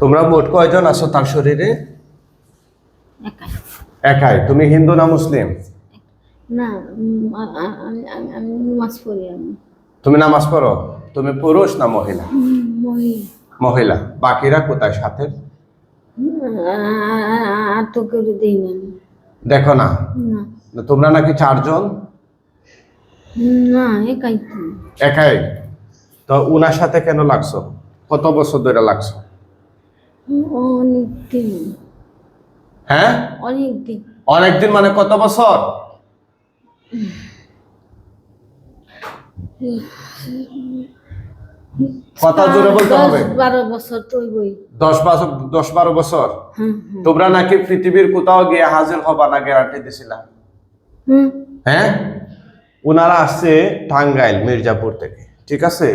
তোমরা মোট কয়জন আছো তার শরীরে? একাই। তুমি হিন্দু না মুসলিম? না আমি পড়ি তুমি নামাজ পড়ো? তুমি পুরুষ না মহিলা? মহিলা। বাকিরা কোথায় সাথে? দেখো না। তোমরা নাকি চারজন? না একাই একাই। তো উনার সাথে কেন লাগছো? কত বছর ধরে লাগছো? অনেক দিন হ্যাঁ? অনেক দিন অনেকদিন মানে কত বছর? কথা জোরে বলতে দশ হবে। বারো বছর তো বই দশ বছর দশ বারো বছর? হুম হুম। তোমরা নাকি পৃথিবীর কোথাও গিয়ে হাজির হবা না গ্যারান্টি দিছিলাম হুম। হ্যাঁ? ওনারা আসছে টাঙ্গাইল মির্জাপুর থেকে ঠিক আছে?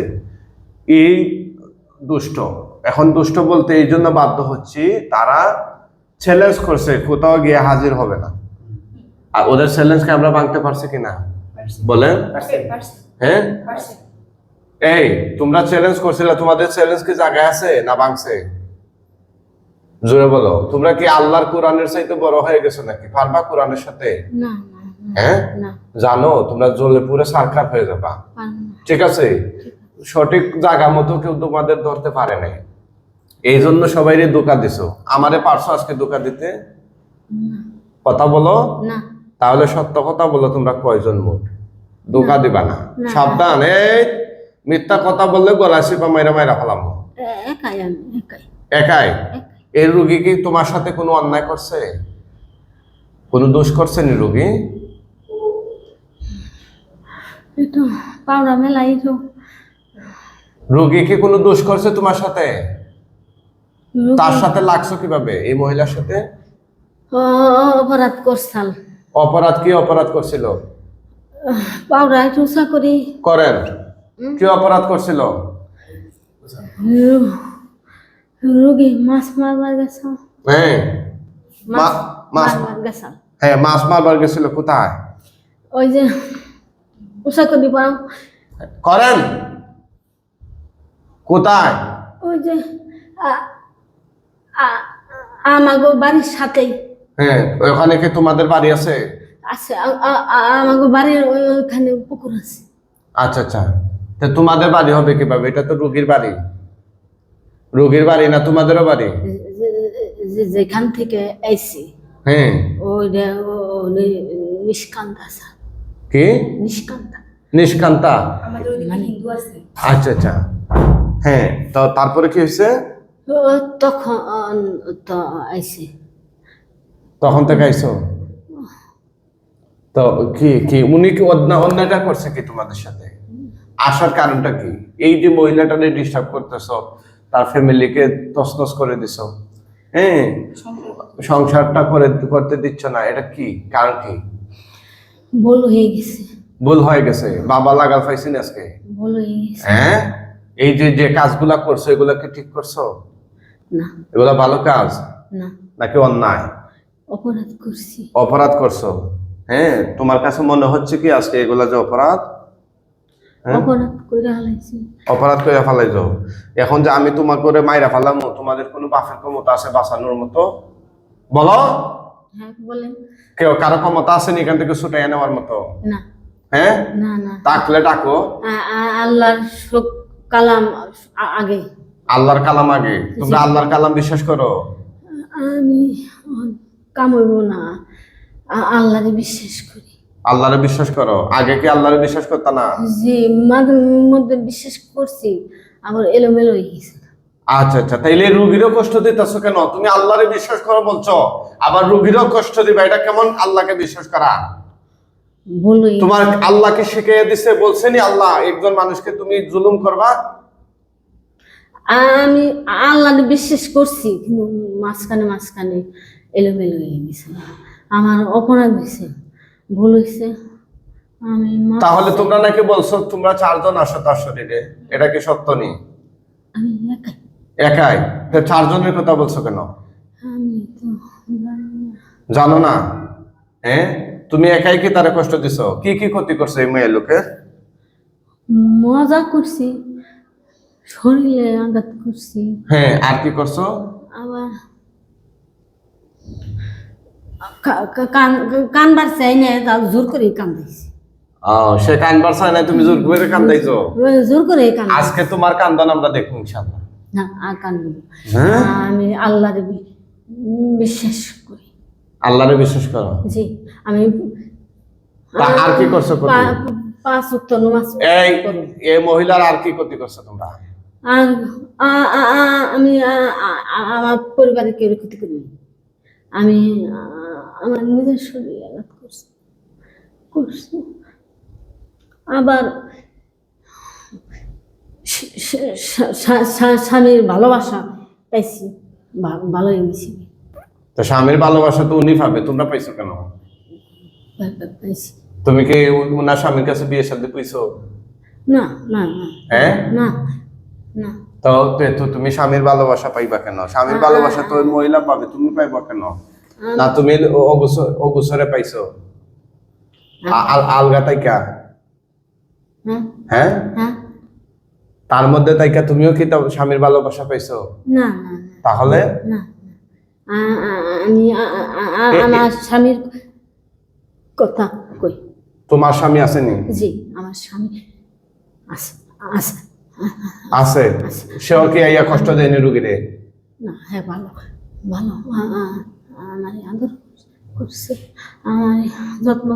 এই দুষ্ট। এখন দুষ্ট বলতে এই জন্য বাধ্য হচ্ছি তারা চ্যালেঞ্জ করছে কোথাও গিয়ে হাজির হবে না। আর ওদের চ্যালেঞ্জকে আমরা ভাঙতে পারছি কিনা বলেন। হ্যাঁ? এই তোমরা চ্যালেঞ্জ করছিলে তোমাদের চ্যালেঞ্জ কি জায়গায় আছে না ভাঙছে? জোরে বলো তোমরা কি আল্লাহর কোরআনের চাইতে বড় হয়ে গেছো নাকি? পারবা কোরআনের সাথে? না না না, হ্যাঁ? জানো তোমরা জ্বলে পুরে সারখার হয়ে যাবা। ঠিক আছে? সঠিক জায়গা মতো কেউ তোমাদের ধরতে পারে নাই। এই জন্য সবাই দোকা দিছো। আমারে পারছ আজকে দোকা দিতে? কথা বলো? না। তাহলে সত্য কথা বলো তোমরা কয়জন মোট? দোকা দিবা না। সাবধান এই মিথ্যা কথা বললে গলা চিপা মাইরা মাইরা ফেলাম। একাই এই রুগী কি তোমার সাথে কোনো অন্যায় করছে? কোনো দোষ করছে নি রুগী? রুগী কি কোনো দোষ করছে তোমার সাথে? তার সাথে লাগছো কীভাবে? এই মহিলার সাথে? অপরাধ করছাল। অপরাধ কি অপরাধ করছিল? পাউডা চুষা করি। করেন। কি অপরাধ করছিল? রোগী মাছ মারবার গেছ। হ্যাঁ। মাছ মা- মাছ- মারবার গেছ। হ্যাঁ মাছ মারবার গেছিল কোথায়? ওই যে উষা করি পাও। করেন। কোথায়? ওই যে আমাগো বাড়ির সাথেই। হ্যাঁ ওখানে কি তোমাদের বাড়ি আছে? আছে আমাগো বাড়ির ওইখানে পুকুর আছে। আচ্ছা আচ্ছা। তো তোমাদের বাড়ি হবে কীভাবে? এটা তো রুগীর বাড়ি। রুগীর বাড়ি না তোমাদেরও বাড়ি? যেখান থেকে আইছি হ্যাঁ। ওই যে- ও- ও নি- নিষ্কান্ত আছে কি? নিষ্কান্ত। নিষ্কান্তা। আমাদের ওইদিকে হিন্দু আছে। আচ্ছা আচ্ছা। হ্যাঁ তো তারপরে কি হয়েছে? তখন তো আইছে। তখন থেকে আইসো তো কি কি উনি কি অন্যায়টা করছে কি তোমাদের সাথে? আসার কারণটা কি? এই যে মহিলাটারে ডিস্টার্ব করতেছ তার ফ্যামিলিকে তসনস করে দিছ হ্যাঁ? সংসারটা করে করতে দিচ্ছ না এটা কি? কারণ কি? ভুল হয়ে গেছে। ভুল হয়ে গেছে। বাবা লাগাল পাইছেন আজকে? ভুল হয়ে গেছে। হ্যাঁ? এই যে যে কাজগুলা করছ এগুলা কি ঠিক করছ? না। এগুলা ভালো কাজ? না। নাকি অন্যায়? অপরাধ করছি। অপরাধ করছ? হ্যাঁ তোমার কাছে মনে হচ্ছে কি আজকে এগুলা যে অপরাধ? হ্যাঁ? অপরাধ করে হালাইছি অপরাধ করে ফেলাই যাও এখন যে আমি তোমার করে মাইরা ফেলাম তোমাদের কোনো বাপের ক্ষমতা আছে বাঁচানোর মতো? বলো। হ্যাঁ কেউ কারও ক্ষমতা আছে এখান থেকে ছুটে নেওয়ার মতো? হ্যাঁ? ডাকলে ডাকো। আল্লাহর কালাম আগে। আল্লাহর কালাম আগে। তোমরা আল্লাহর কালাম বিশ্বাস করো? আমি কামড়ব না। আল্লাহরে বিশ্বাস করি। আল্লাহরে বিশ্বাস করো? আগে কি আল্লাহরে বিশ্বাস করতা না? যে মাঝে মধ্যে বিশ্বাস করছি আবার এলোমেলো হয়ে গেছে। আচ্ছা আচ্ছা তাইলে রুগীরও কষ্ট দিতেছো কেন? তুমি আল্লাহরে বিশ্বাস করো বলছো আবার রুগীরও কষ্ট দিবা এটা কেমন আল্লাহকে বিশ্বাস করা? তোমার আল্লাহকে শিখিয়ে দিছে? বলছেনি আল্লাহ একজন মানুষকে তুমি জুলুম করবা? আমি আল্লাহরে বিশ্বাস করছি কিন্তু মাঝখানে মাঝখানে এলোমেলো হয়ে গেছে। আমার অপরাধ হয়েছে ভুল হয়েছে। আমি তাহলে তোমরা নাকি বলছো তোমরা চারজন আসো তার শরীরে এটা কি সত্য নেই আমি একাই। একাই? তো চারজনের কথা বলছো কেন? আমি তো জানো না? হ্যাঁ? তুমি একাই কি তারা কষ্ট দিছো? কি কি ক্ষতি করছ এই মেয়ে লোকের মজা করছি শরীরে আঘাত করছি। হ্যাঁ আর কি করছ? আবার কান কানবার চাই না তাও জোর করে কান্দাইছি। ও সে কানবার চায় না তুমি জোর করে কান্দাইছো? জোর করে কান্দ আজকে তোমার কান্দন আমরা দেখব ইনশাআল্লাহ। না আর কান্দব। হ্যাঁ? আমি আল্লাহরে বিশ্বাস করি। আল্লাহরে বিশ্বাস করো? জি আমি আর কি করছ? পাঁচ উক্ত নামাজ এই। এই মহিলার আর কি ক্ষতি করছ তোমরা? আমি আমার পরিবারের কেউ ক্ষতি করিনি। আমি আমার নিজের শরীরে আঘাত করছি করছি। আবার স্বামীর ভালোবাসা পাইছি ভালো লেগেছি তো স্বামীর ভালোবাসা তো উনি পাবে তোমরা পাইছো কেন? তুমি কি উনার স্বামীর কাছে বিয়ে সাথে পাইছো? না না না। হ্যাঁ? না না। তো তো তুমি স্বামীর ভালোবাসা পাইবা কেন? স্বামীর ভালোবাসা তো মহিলা পাবে তুমি পাইবা কেন? না তুমি অগুসর পাইছো। আলগা তাইকা? হ্যাঁ? তার মধ্যে তাইকা তুমিও কি স্বামীর ভালোবাসা পাইছো? না তাহলে? আমি আমার স্বামীর কথা কই। তোমার স্বামী আসেনি? জি আমার স্বামী আছে আছে আছে? সেও কি আইয়া কষ্ট দেয়নি রুগীরে? না হ্যাঁ ভালো। ভালো। আমার আদর করছে আমার যত্ন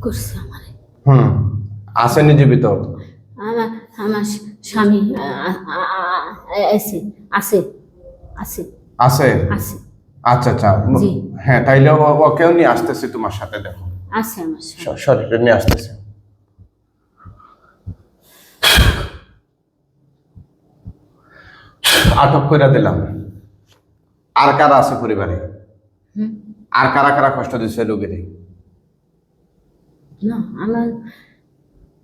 করছে আমার। হুম আসেনি জীবিত? আমার আমার স্বামী আছে আছে আছে। আছে? আছে। আচ্ছা আচ্ছা। হ্যাঁ তাইলে ও- ওকেও নিয়ে আসতেছি তোমার সাথে দেখো। আছে আমার শরীরে নিয়ে আসতেছে। আটক করে দিলাম। আর কারা আছে পরিবারে? আর কারা কারা কষ্ট দিচ্ছে রোগীরে না আমার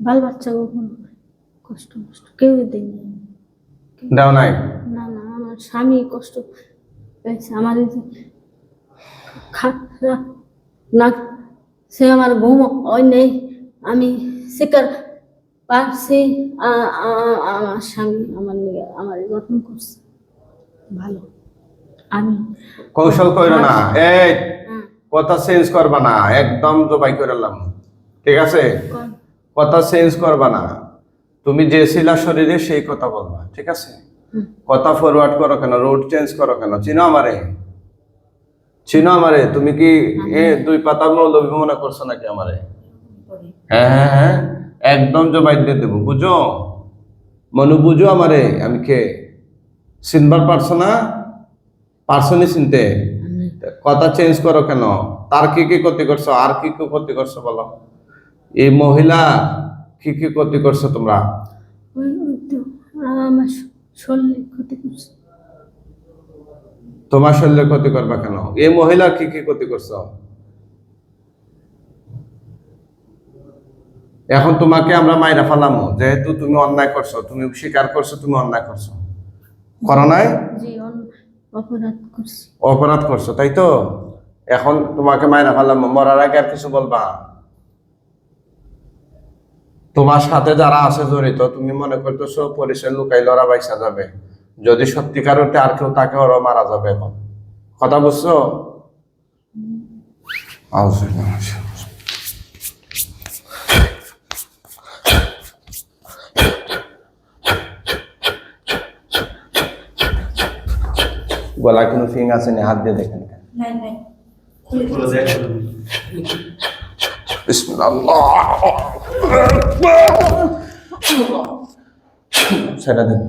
বাল বাচ্চা কষ্ট কষ্ট কেউ দেয়নি। দাও নাই? না না আমার স্বামী কষ্ট পেয়েছে। আমার এই যে খা- না সে আমার ঘুম ওই নেই। আমি শিকার পারছি আমার স্বামী আমার আমার যত্ন করছে। ভালো। আমি। কৌশল কইরো না। এই হ্যাঁ, কথা চেঞ্জ করবা না। একদম জবাই করলাম ঠিক আছে? কথা চেঞ্জ করবা না। তুমি যে ছিলা শরীরে সেই কথা বলবা। ঠিক আছে? কথা ফরওয়ার্ড করো কেন? রোড চেঞ্জ করো কেন? চিনো আমারে? চিনো আমারে? তুমি কি এ দুই পাতা মৌলবী মনে করছ নাকি আমারে? হ্যাঁ হ্যাঁ হ্যাঁ। একদম জবাই দিয়ে দেবো, বুঝো? মনু, বুঝো আমারে, আমি কে? চিনবার পারছ না? পারছ নি চিনতে? কথা চেঞ্জ করো কেন? তার কি কি ক্ষতি করছ? আর কি কি ক্ষতি করছ বলো? এই মহিলা, কি কি ক্ষতি করছ তোমরা? তোমার শরীরে ক্ষতি করবা কেন? এই মহিলা কি কি ক্ষতি করছ? এখন তোমাকে আমরা মাইরা ফেলামো। যেহেতু তুমি অন্যায় করছ তুমি স্বীকার করছ তুমি অন্যায় করছ। করো নাই? অপরাধ করছ। তাই তো? এখন তোমাকে মাইরা ফেলামো মরার আগে আর কিছু বলবা? তোমার সাথে যারা আছে জড়িত তুমি মনে করতেছো পরিচয় লুকাই ওরা বাইসা যাবে। যদি সত্যিকার অর্থে আর কেউ তাকে ওরা মারা যাবে এখন। কথা বুঝছ? আউযুবিল্লাহ। গলায় কোনো ফিং আছে নি হাত দিয়ে দেখেন নাই নাই। বিসমিল্লাহ। ছেড়ে দেন।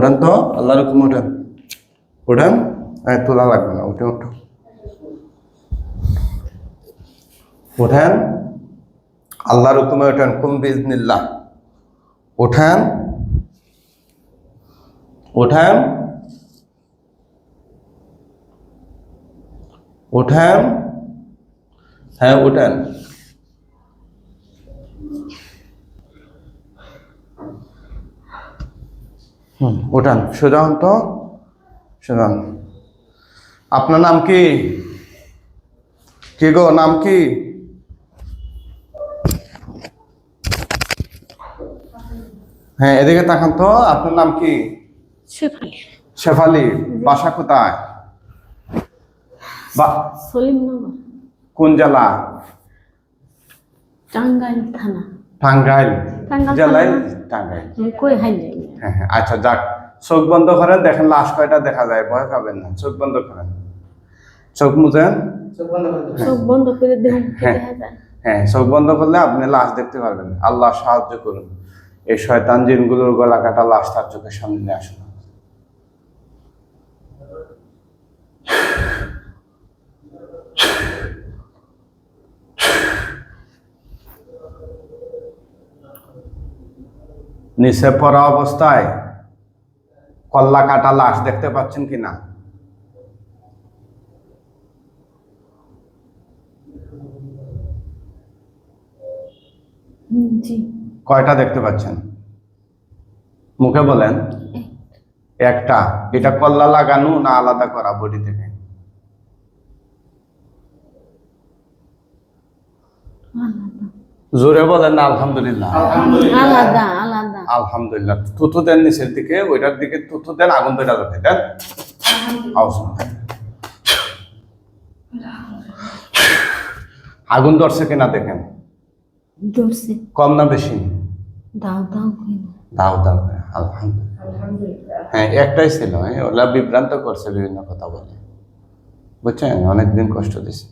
ওঠান তো? আল্লাহর হুকুম ওঠান ওঠান হ্যাঁ তোলা লাগবে না, উঠে, উঠো। ওঠান আল্লাহর হুকুমে ওঠান কুম বিজনিল্লাহ। ওঠান ওঠান ওঠান হ্যাঁ উঠেন। হুম উঠান। সোজা তো সোজা আপনার নাম কি? কি গো নাম কি? হ্যাঁ এদিকে তাকান তো। আপনার নাম কি? শেফালি। বাসা কোথায়? কোন জেলা? টাঙ্গাইল থানা। টাঙ্গাইল। জেলায় টাঙ্গাইল। কই হাই হ্যাঁ হ্যাঁ আচ্ছা যাক। চোখ বন্ধ করেন দেখেন লাশ কয়টা দেখা যায় ভয় পাবেন না। চোখ বন্ধ করেন। চোখ মুছেন? চোখ বন্ধ করে দেখুন হ্যাঁ। হ্যাঁ। চোখ বন্ধ করলে আপনি লাশ দেখতে পারবেন। আল্লাহ সাহায্য করুন। এই শয়তান জিনগুলোর গলা কাটা লাশ তার চোখের সামনে নিয়ে আসুন। নিচে পড়া অবস্থায় কল্লা কাটা লাশ দেখতে পাচ্ছেন কিনা হুম, জি। কয়টা দেখতে পাচ্ছেন? মুখে বলেন। একটা। এটা কল্লা লাগানো না আলাদা করা বডি থেকে? জোরে বলেন না আলহামদুলিল্লাহ। আলাদা। আলহামদুলিল্লাহ তুতু দেন নিচের দিকে ওইটার দিকে তুতু দেন আগুন ধরে যাবে দেন। না। আগুন ধরছে কিনা দেখেন। কম না বেশি? দাও দাও দাও দাও আলহামদুলিল্লাহ। হ্যাঁ একটাই ছিল হ্যাঁ ওরা বিভ্রান্ত করছে বিভিন্ন কথা বলে। বুঝছেন? অনেকদিন কষ্ট দিছে।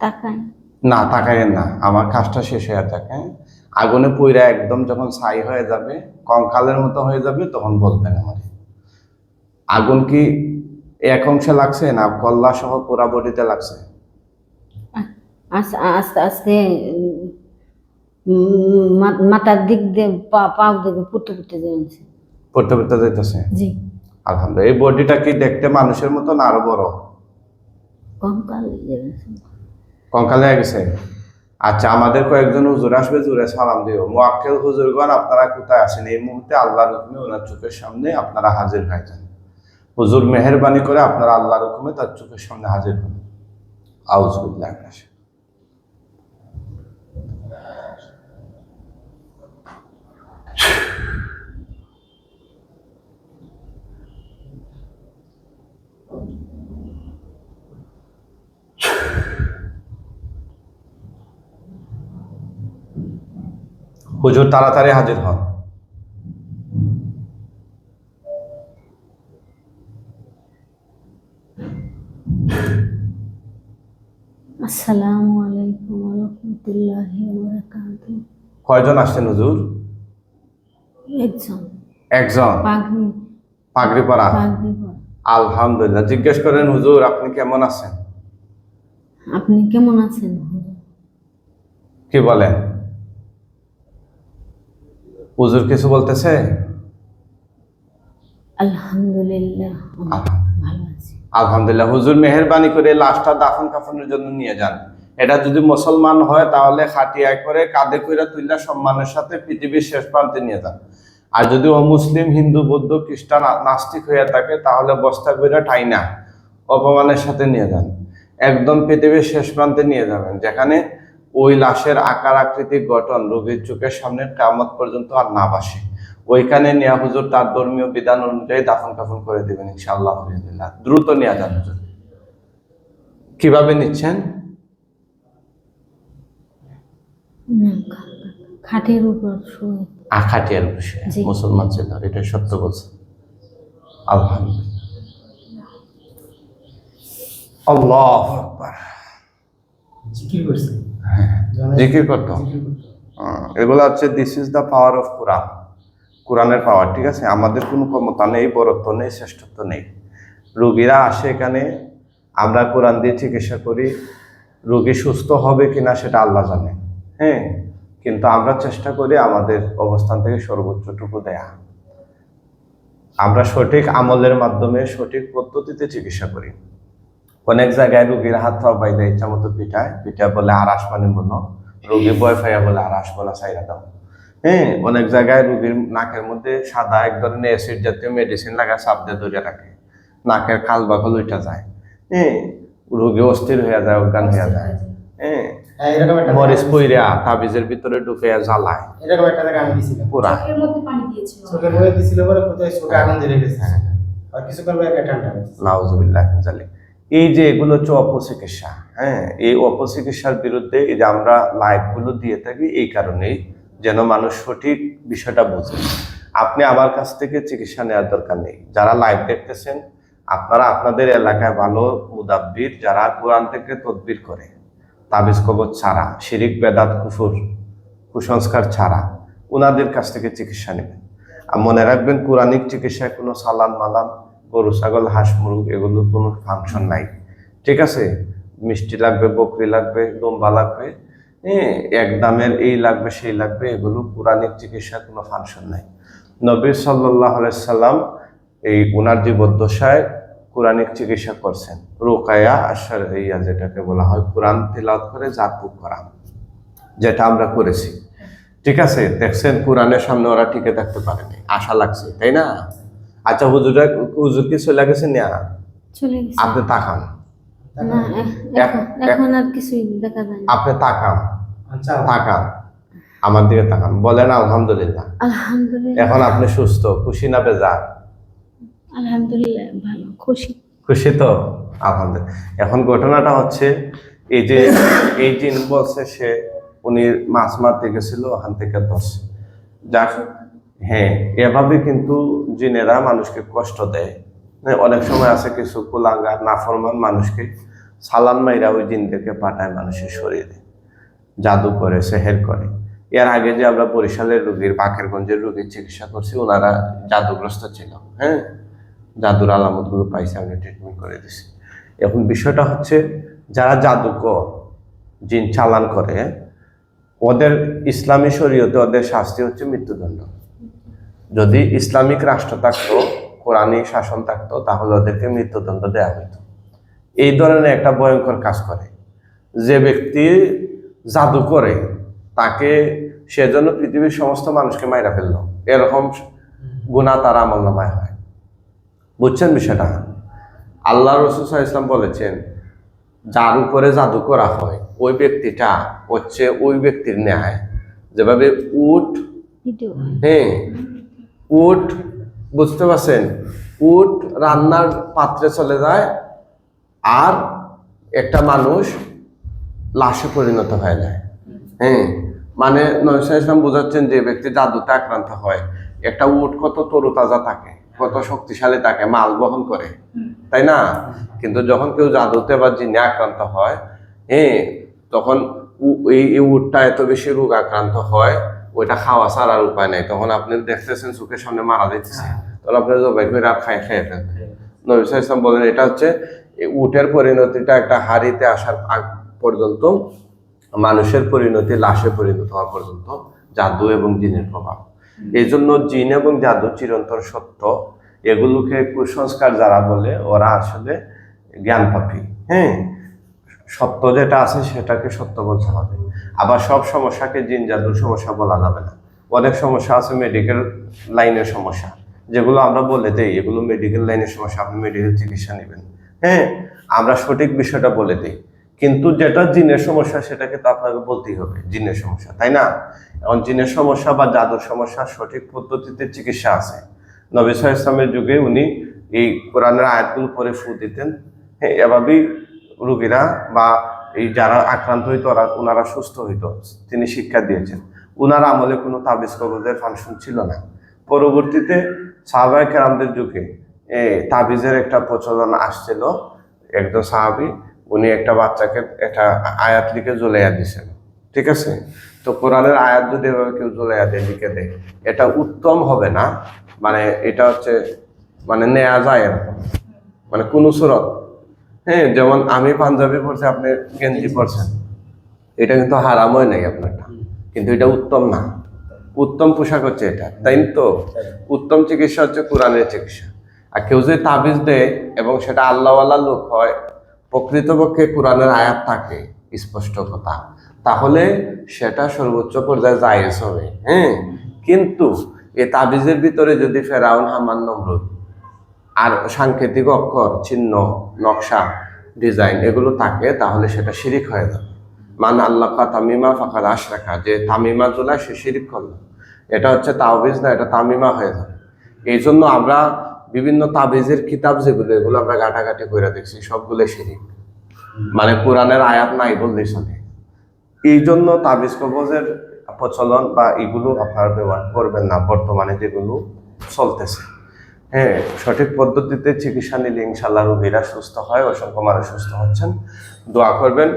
তাকাই না তাকাইয়েন না। আমার কাজটা শেষ হয়ে থাকে আগুনে পুইরা একদম যখন ছাই হয়ে যাবে কঙ্কালের মতো হয়ে যাবে তখন বলবেন আমার আগুন কি এক অংশে লাগছে না কল্লা সহ পুরা বডিতে লাগছে? আস্তে আস্তে মাথার দিক দিয়ে পা দিকে পুঁতে পুঁতে যাচ্ছে। পড়তে পড়তে যাইতেছে? জি। আলহামদুলিল্লাহ এই বডিটা কি দেখতে মানুষের মতো না আরও বড়? কম কাল যাচ্ছে কঙ্কালে হয়ে গেছে। আচ্ছা আমাদের কয়েকজন হুজুর আসবে জুড়ে সালাম দিও। মোয়াক্কেল হুজুরগণ আপনারা কোথায় আসেন এই মুহূর্তে আল্লাহর রকমে ওনার চোখের সামনে আপনারা হাজির হয়ে যান। হুজুর মেহরবানি করে আপনারা আল্লাহর রকমে তার চোখের সামনে হাজির হন। আউজুবিল্লাহ হুজুর তাড়াতাড়ি হাজির হন। আসসালামু আলাইকুম রহমতুল্লাহি কয়জন আসছেন হুজুর? একজন। একজন? পাগড়ি। পাগড়ি পরা আলহামদুলিল্লাহ। জিজ্ঞেস করেন হুজুর আপনি কেমন আছেন? আপনি কেমন আছেন? কি বলেন? হুজুর কিছু বলতেছে? আলহামদুলিল্লাহ আলহামদুলিল্লাহ। ভালো আছি। আলহামদুলিল্লাহ হুজুর মেহরবানি করে লাশটা দাফন কাফনের জন্য নিয়ে যান। এটা যদি মুসলমান হয় তাহলে খাটিয়ায় করে কাঁধে কইরা তুইলা সম্মানের সাথে পৃথিবীর শেষ প্রান্তে নিয়ে যান। আর যদি অমুসলিম হিন্দু বৌদ্ধ খ্রিস্টান নাস্তিক হয়ে থাকে তাহলে বস্তা কইরা ঠাইনা অপমানের সাথে নিয়ে যান। একদম পৃথিবীর শেষ প্রান্তে নিয়ে যাবেন যেখানে ওই লাশের আকার আকৃতি গঠন রোগীর চোখের সামনে কামত পর্যন্ত আর না বাসে ওইখানে নিয়া হুজুর তার ধর্মীয় বিধান অনুযায়ী দাফন কাফন করে দেবেন ইনশাআল্লাহ দ্রুত নিয়ে যান হুজুর। কীভাবে নিচ্ছেন? খাটের উপর শুয়ে। মুসলমান ছিল এটা সত্য বলছে। আলহামদুলিল্লাহ। আল্লাহ আকবার। জিকির করছে। জিকির করতো আহ, এগুলো হচ্ছে this is the power of Quran কোরআনের পাওয়ার ঠিক আছে? আমাদের কোনো ক্ষমতা নেই বরত্ব নেই শ্রেষ্ঠত্ব নেই। রুগীরা আসে এখানে আমরা কোরআন দিয়ে চিকিৎসা করি। রুগী সুস্থ হবে কিনা সেটা আল্লাহ জানে। হ্যাঁ? কিন্তু আমরা চেষ্টা করি আমাদের অবস্থান থেকে সর্বোচ্চটুকু দেয়া। আমরা সঠিক আমলের মাধ্যমে সঠিক পদ্ধতিতে চিকিৎসা করি। অনেক জায়গায় রুগীর হাত পা বাইরে ইচ্ছা মতো পিঠায় পিঠা বলে আর আসমানি মনো রুগী বয় ফাইয়া বলে আর আসব না চাইরা দাও। হ্যাঁ অনেক জায়গায় রুগীর নাকের মধ্যে সাদা এক ধরনের অ্যাসিড জাতীয় মেডিসিন লাগা চাপ দিয়ে ধরে রাখে। নাকের খাল বাকল উঠা যায়। হ্যাঁ রুগী অস্থির হয়ে যায় অজ্ঞান হয়ে যায়। হ্যাঁ হ্যাঁ মরিচ পইরা তাবিজের ভিতরে ঢুকে জ্বালায়। এরকম একটা আমি দিছিলাম। পুরা। চোখের মধ্যে পানি দিয়েছিল। চোখের মধ্যে দিছিল বলে কোথায় চোখে আগুন ধরে গেছে। আর কিছুক্ষণ পরে একটা ঠান্ডা হয়েছে। নাউজুবিল্লাহ জালি এই যে এগুলো হচ্ছে অপচিকিৎসা হ্যাঁ? এই অপচিকিৎসার বিরুদ্ধে এই যে আমরা লাইভগুলো দিয়ে থাকি, এই কারণেই যেন মানুষ সঠিক বিষয়টা বোঝে। আপনি আমার কাছ থেকে চিকিৎসা নেওয়ার দরকার নেই। যারা লাইভ দেখতেছেন, আপনারা আপনাদের এলাকায় ভালো মুদাব্বির যারা কোরআন থেকে তদবির করে, তাবিজ কবর ছাড়া, শিরিক, বেদাত, কুফুর, কুসংস্কার ছাড়া ওনাদের কাছ থেকে চিকিৎসা নেবেন। আর মনে রাখবেন, কোরআনিক চিকিৎসায় কোনো সালান মালান গরু, ছাগল, হাঁস, মুরগ, এগুলো কোনো ফাংশন নাই। ঠিক আছে? মিষ্টি লাগবে, বকরি লাগবে, দম্বা লাগবে হ্যাঁ এক দামের এই লাগবে, সেই লাগবে, এগুলো পুরাণিক চিকিৎসার কোনো ফাংশন নাই। নবী সাল্লাহ সাল্লাম এই উনার জীবদ্দশায় কোরআনিক চিকিৎসা করছেন। রোকায়া আশার ইয়া যেটাকে বলা হয়, কোরআন তিলাওয়াত করে জাতপুক করা, যেটা আমরা করেছি। ঠিক আছে? দেখছেন, কোরআনের সামনে ওরা টিকে থাকতে পারেনি। আশা লাগছে, তাই না? আচ্ছা হুজুরা হুজুর কি চলে গেছে না চলে গেছে। আপনি তাকান না এখন আর কিছুই দেখা যায় না। আপনি তাকান আচ্ছা। তাকান আমার দিকে তাকান। বলেন আলহামদুলিল্লাহ। আলহামদুলিল্লাহ। এখন আপনি সুস্থ খুশি না বেজার? আলহামদুলিল্লাহ ভালো খুশি। খুশি তো? আলহামদুলিল্লাহ। এখন ঘটনাটা হচ্ছে এই যে এই জিন বলছে সে উনি মাছ মারতে গেছিল ওখান থেকে ধরছে। যাক হ্যাঁ এভাবে কিন্তু জিনেরা মানুষকে কষ্ট দেয়। হ্যাঁ, অনেক সময় আছে কিছু কুলাঙ্গার নাফরমান মানুষকে সালান মাইরা ওই জিনদেরকে পাঠায় মানুষের শরীরে। জাদু করে সেহের করে। এর আগে যে আমরা বরিশালের রুগীর বাকেরগঞ্জের রুগীর চিকিৎসা করছি ওনারা জাদুগ্রস্ত ছিল। হ্যাঁ জাদুর আলামতগুলো পাইছে আমি ট্রিটমেন্ট করে দিছি। এখন বিষয়টা হচ্ছে যারা জাদুকর জিন চালান করে ওদের ইসলামী শরীয়তে ওদের শাস্তি হচ্ছে মৃত্যুদণ্ড। যদি ইসলামিক রাষ্ট্র থাকতো কোরআনী শাসন থাকতো তাহলে ওদেরকে মৃত্যুদণ্ড দেওয়া হতো এই ধরনের একটা ভয়ঙ্কর কাজ করে। যে ব্যক্তি জাদু করে তাকে সেজন্য পৃথিবীর সমস্ত মানুষকে মাইরা ফেলল। এরকম গুণা তার আমল নামায় হয়। বুঝছেন বিষয়টা? আল্লাহ রসুল ইসলাম বলেছেন যার উপরে জাদু করা হয় ওই ব্যক্তিটা হচ্ছে ওই ব্যক্তির ন্যায়। যেভাবে ভিডিও হ্যাঁ উট, বুঝতে পারছেন? উট রান্নার পাত্রে চলে যায় আর একটা মানুষ লাশে পরিণত হয়ে যায়। হ্যাঁ মানে নয়সা ইসলাম বোঝাচ্ছেন যে ব্যক্তি জাদুতে আক্রান্ত হয়। একটা উট কত তরুতাজা থাকে, কত শক্তিশালী থাকে মাল বহন করে, তাই না? কিন্তু যখন কেউ জাদুতে বা জিনে আক্রান্ত হয় হ্যাঁ তখন এই উটটা এত বেশি রোগ আক্রান্ত হয় ওইটা খাওয়া ছাড়ার উপায় নাই। তখন আপনি দেখতেছেন চোখের সামনে মারা যাইতেছে। তখন আপনি জবাই করে আর খাই খেয়ে ফেলবেন। নবী ইসলাম বলেন এটা হচ্ছে উটের পরিণতিটা একটা হাড়িতে আসার আগ পর্যন্ত মানুষের পরিণতি লাশে পরিণত হওয়া পর্যন্ত জাদু এবং জিনের প্রভাব। এই জন্য জিন এবং জাদু চিরন্তর সত্য। এগুলোকে কুসংস্কার যারা বলে ওরা আসলে জ্ঞান পাপি হ্যাঁ? সত্য যেটা আছে সেটাকে সত্য বলতে হবে। আবার সব সমস্যাকে জিন জাদুর সমস্যা বলা যাবে না। অনেক সমস্যা আছে মেডিকেল লাইনের সমস্যা। যেগুলো আমরা বলে দেই, এগুলো মেডিকেল লাইনের সমস্যা, আপনি মেডিকেল চিকিৎসা নেবেন। হ্যাঁ আমরা সঠিক বিষয়টা বলে দিই। কিন্তু যেটা জিনের সমস্যা, সেটাকে তো আপনাকে বলতেই হবে, জিনের সমস্যা, তাই না? এখন জিনের সমস্যা বা জাদুর সমস্যা সঠিক পদ্ধতিতে চিকিৎসা আছে। নবী ইসলামের যুগে উনি এই কোরআনের আয়াতগুলো পরে ফু দিতেন। হ্যাঁ এভাবেই রুগীরা বা এই যারা আক্রান্ত হইতো, ওরা, ওনারা সুস্থ হইতো, তিনি শিক্ষা দিয়েছেন। উনার আমলে কোনো তাবিজ কবজের ফাংশন ছিল না। পরবর্তীতে সাহাবাই কেরামদের যুগে এ তাবিজের একটা প্রচলন আসছিল। একজন সাহাবি, উনি একটা বাচ্চাকে একটা আয়াত লিখে জ্বলাইয়া দিয়েছেন। ঠিক আছে? তো কোরআনের আয়াত যদি এভাবে কেউ জ্বলাইয়া দেয়, লিখে দেয়, এটা উত্তম হবে না। মানে এটা হচ্ছে মানে নেওয়া যায় এরকম। মানে কোন সুরত হ্যাঁ যেমন আমি পাঞ্জাবি পরছি, আপনি গেঞ্জি পরছেন। এটা কিন্তু হারামই নাই আপনারটা। কিন্তু এটা উত্তম না। উত্তম পোশাক হচ্ছে এটা, তাই তো? উত্তম চিকিৎসা হচ্ছে কোরআনের চিকিৎসা। আর কেউ যদি তাবিজ দেয় এবং সেটা আল্লাহওয়ালা লোক হয়, প্রকৃতপক্ষে কোরআনের আয়াত থাকে, স্পষ্ট কথা, তাহলে সেটা সর্বোচ্চ পর্যায়ে জায়েজ হবে। হ্যাঁ কিন্তু এ তাবিজের ভিতরে যদি ফেরাউন হামান নমরুদ আর সাংকেতিক অক্ষর, চিহ্ন, নকশা, ডিজাইন, এগুলো থাকে, তাহলে সেটা শিরিক হয়ে যাবে। মান আল্লাহ তামিমা ফাঁকার আশ রাখা যে তামিমা তোলা সে শিরিক করল। এটা হচ্ছে তাবিজ না, এটা তামিমা হয়ে যাবে। এই জন্য আমরা বিভিন্ন তাবিজের কিতাব যেগুলো, এগুলো আমরা ঘাটাঘাটি করে দেখছি সবগুলো শিরিক। মানে কোরআনের আয়াত নাই বললেই চলে। এই জন্য তাবিজ কবজের প্রচলন বা এগুলো আপনারা ব্যবহার করবেন না, বর্তমানে যেগুলো চলতেছে। হ্যাঁ সঠিক পদ্ধতিতে চিকিৎসা নিলে ইনশাল্লাহ রোগীরা সুস্থ হয় অসংখ্য মানুষ সুস্থ হচ্ছেন। দোয়া করবেন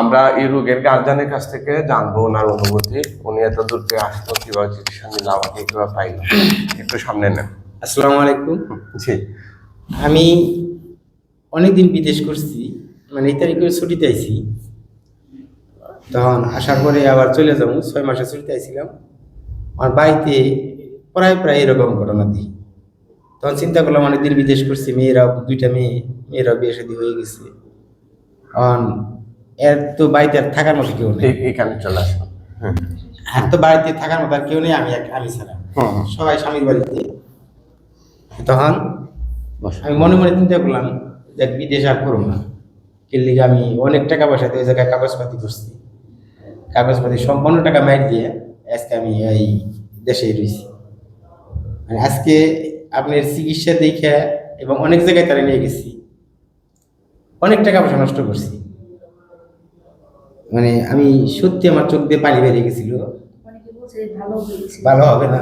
আমরা এই রোগের গার্জেনের কাছ থেকে জানব ওনার অনুভূতি। উনি এত দূর থেকে আসতো কীভাবে চিকিৎসা নিলে আমাকে কীভাবে পাইল। একটু সামনে নেন। আসসালামু আলাইকুম। জি। আমি অনেকদিন বিদেশ করছি মানে এই তারিখে ছুটিতে আইছি। তখন আসার পরে আবার চলে যাব ছয় মাসে ছুটিতে আইছিলাম। আমার বাড়িতে প্রায় প্রায় এরকম ঘটনা দিই তখন চিন্তা করলাম অনেকদিন বিদেশ করছি মেয়েরা দুইটা মেয়ে মেয়েরা বিয়ে শাদী হয়ে গেছে। এখন এর তো বাড়িতে আর থাকার মতো কেউ নেই। এইখানে চলে আসুন হুম আর তো বাড়িতে থাকার মতো আর কেউ নেই আমি আমি ছাড়া। সবাই স্বামীর বাড়িতে। তখন। আমি মনে মনে চিন্তা করলাম যে বিদেশ আর করব না। কিনলে আমি অনেক টাকা পয়সা দিয়ে ওই জায়গায় কাগজপাতি করছি কাগজপাতি সম্পূর্ণ টাকা মাইর দিয়ে আজকে আমি এই দেশে রয়েছি। মানে আজকে আপনার চিকিৎসা দেখে এবং অনেক জায়গায় তারা নিয়ে গেছি। অনেক টাকা পয়সা নষ্ট করছি। মানে আমি সত্যি আমার চোখ দিয়ে পানি বেরিয়ে গেছিল। ভালো হবে না।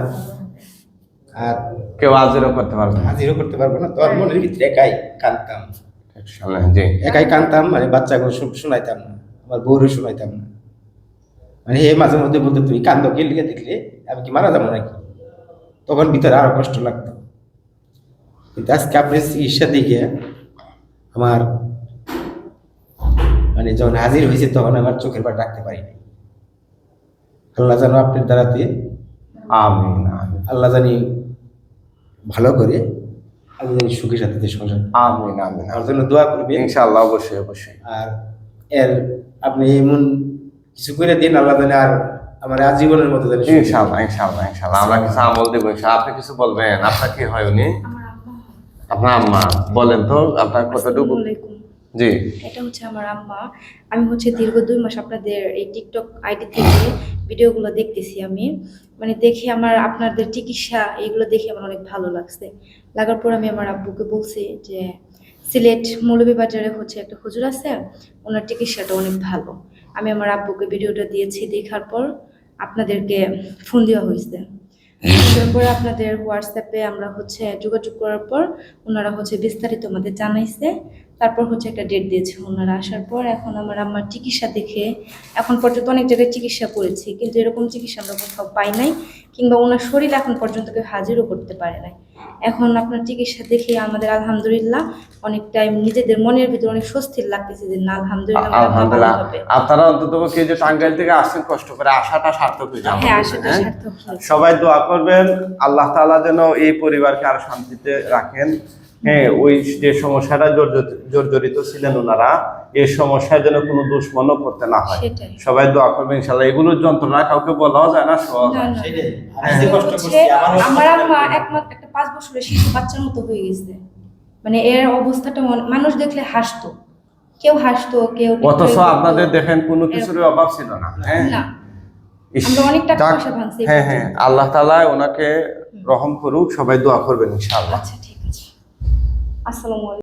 আর কেউ আজেরও করতে পারবে না। হাজিরও করতে পারব না। তোর মনের ভিতরে একাই কাঁদতাম। একাই কাঁদতাম মানে বাচ্চাগুলো শু- শোনাইতাম না। আমার বউরও শোনাইতাম না। মানে হে মাঝে মধ্যে বলতো তুমি কান্দ কে লিখে দেখলে আমি কি মারা যাব নাকি? তখন ভিতরে আরও কষ্ট লাগতো। কিন্তু আজকে আপনার চিকিৎসা দিকে আমার মানে যখন হাজির হয়েছে তখন আমার চোখের পাট রাখতে পারিনি। আল্লাহ যেন আপনার দ্বারাতে আমিন আল্লাহ জানি ভালো করে আল্লাহ জানি সুখে সাথে সংসার আমিন আমিন। আমার জন্য দোয়া করবে ইনশাআল্লাহ অবশ্যই অবশ্যই। আর এর আপনি এমন কিছু করে দিন আল্লাহ জানে আর আমার আজীবনের মতো জানি। ইনশাআল্লাহ ইনশাআল্লাহ ইনশাআল্লাহ। আমরা কিছু আমল দেবো আপনি কিছু বলবেন? আপনার কি হয় উনি? আপনার আম্মা বলেন তো আপনার কতটুকু জি। এটা হচ্ছে আমার আম্মা। আমি হচ্ছে দীর্ঘ দুই মাস আপনাদের এই টিকটক আইডি থেকে ভিডিওগুলো দেখতেছি আমি। মানে দেখে আমার আপনাদের চিকিৎসা এইগুলো দেখে আমার অনেক ভালো লাগছে। লাগার পর আমি আমার আব্বুকে বলছি যে সিলেট মৌলভীবাজারে হচ্ছে একটা হুজুর আছে ওনার চিকিৎসাটা অনেক ভালো। আমি আমার আব্বুকে ভিডিওটা দিয়েছি দেখার পর আপনাদেরকে ফোন দেওয়া হয়েছে। তারপরে আপনাদের হোয়াটসঅ্যাপে আমরা হচ্ছে যোগাযোগ করার পর ওনারা হচ্ছে বিস্তারিত আমাদের জানাইছে। তারপর হচ্ছে একটা ডেট দিয়েছে ওনারা। আসার পর এখন আমার আমার চিকিৎসা দেখে এখন পর্যন্ত অনেক জায়গায় চিকিৎসা করেছি কিন্তু এরকম চিকিৎসা আমরা কোথাও পাই নাই কিংবা ওনার শরীর এখন পর্যন্ত কেউ হাজিরও করতে পারে নাই। এখন আপনার চিকিৎসা দেখে আমাদের আলহামদুলিল্লাহ অনেক টাইম নিজেদের মনের ভিতরে অনেক স্বস্তির লাগতেছে যে না আলহামদুলিল্লাহ আপনারা অন্তত কি যে টাঙ্গাইল থেকে আসছেন কষ্ট করে আশাটা সার্থক হয়ে যাবে। হ্যাঁ হয়েছে সবাই দোয়া করবেন আল্লাহ তাআলা যেন এই পরিবারকে আরও শান্তিতে রাখেন। হ্যাঁ ওই যে সমস্যাটা জর্জরিত- জর্জরিত ছিলেন ওনারা এই সমস্যায় যেন কোনো দুশ্মনও করতে না হয়। সবাই দোয়া করবেন ইনশাল্লাহ। এগুলোর যন্ত্রণা কাউকে বলাও যায় না সহজ আমার আম্মা একমাত্র একটা পাঁচ বছরের শিশু বাচ্চার মতো হয়ে গেছে। মানে এর অবস্থাটা মানুষ দেখলে হাসতো। কেউ হাসতো কেউ অথচ আপনাদের দেখেন কোনো কিছুর অভাব ছিল না। হ্যাঁ। হ্যাঁ হ্যাঁ। আল্লাহ তালা ওনাকে রহম করুক সবাই দোয়া করবেন ইনশাআল্লাহ। আচ্ছা। আসসালামু আলাইকুম।